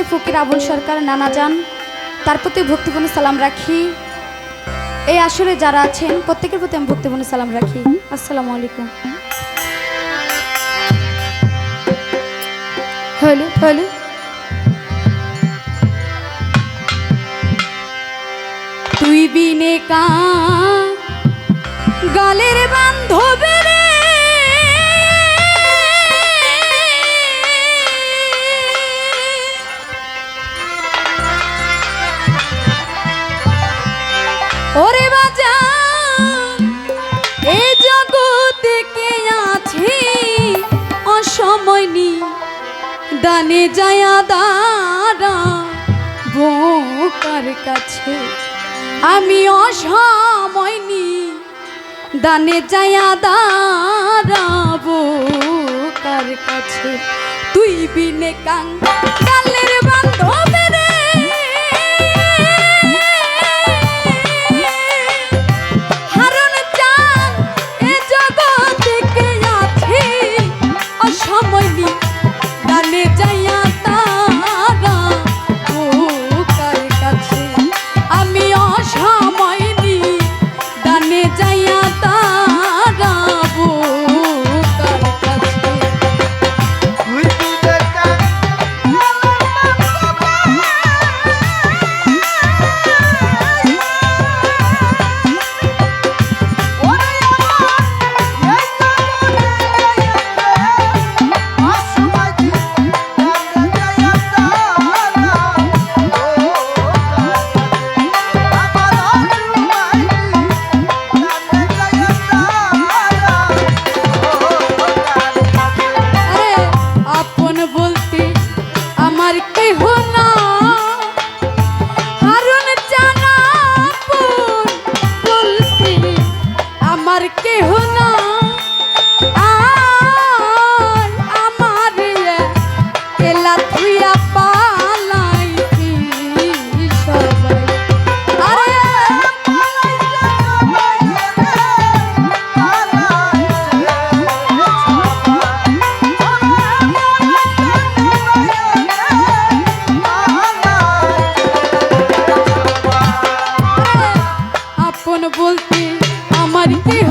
প্রতি ফকির আবুল সরকার নানা যান, তার প্রতি ভক্তিপূর্ণ সালাম রাখি। এই আসরে যারা আছেন, প্রত্যেকের প্রতি আমি ভক্তিপূর্ণ সালাম রাখি। আসসালামু আলাইকুম। হ্যালো হ্যালো তুই বিনে কা গালের বান্ধবের ওরে বাজা এ জগতে কে আছে? অসময়নি দানে যায়া দাঁড়া, বোকার কাছে। আমি অসময়নি দানে যায়া দাঁড়াবো কার কাছে। তুই বিনে কাঙ্গা আমার কেহ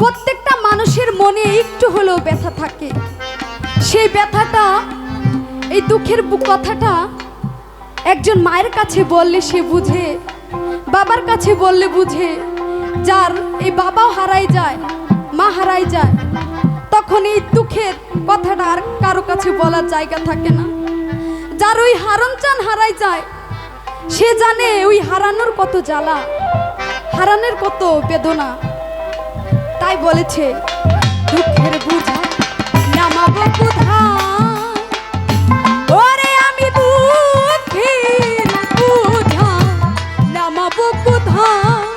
প্রত্যেকটা মানুষের মনে একটু হলেও ব্যথা থাকে। সেই ব্যথাটা, এই দুঃখের কথাটা একজন মায়ের কাছে বললে সে বুঝে, বাবার কাছে বললে বুঝে, যার এই বাবাও হারাই যায়, মা হারাই যায়, তখন এই দুঃখের কথাটা আর কারও কাছে বলার জায়গা থাকে না। যার ওই হারন চান হারাই যায়, সে জানে ওই হারানোর কত জ্বালা, হারানোর কত বেদনা। তাই বলেছে দুঃখের বুঝা নামাবো বুধা নামাবো কোথায়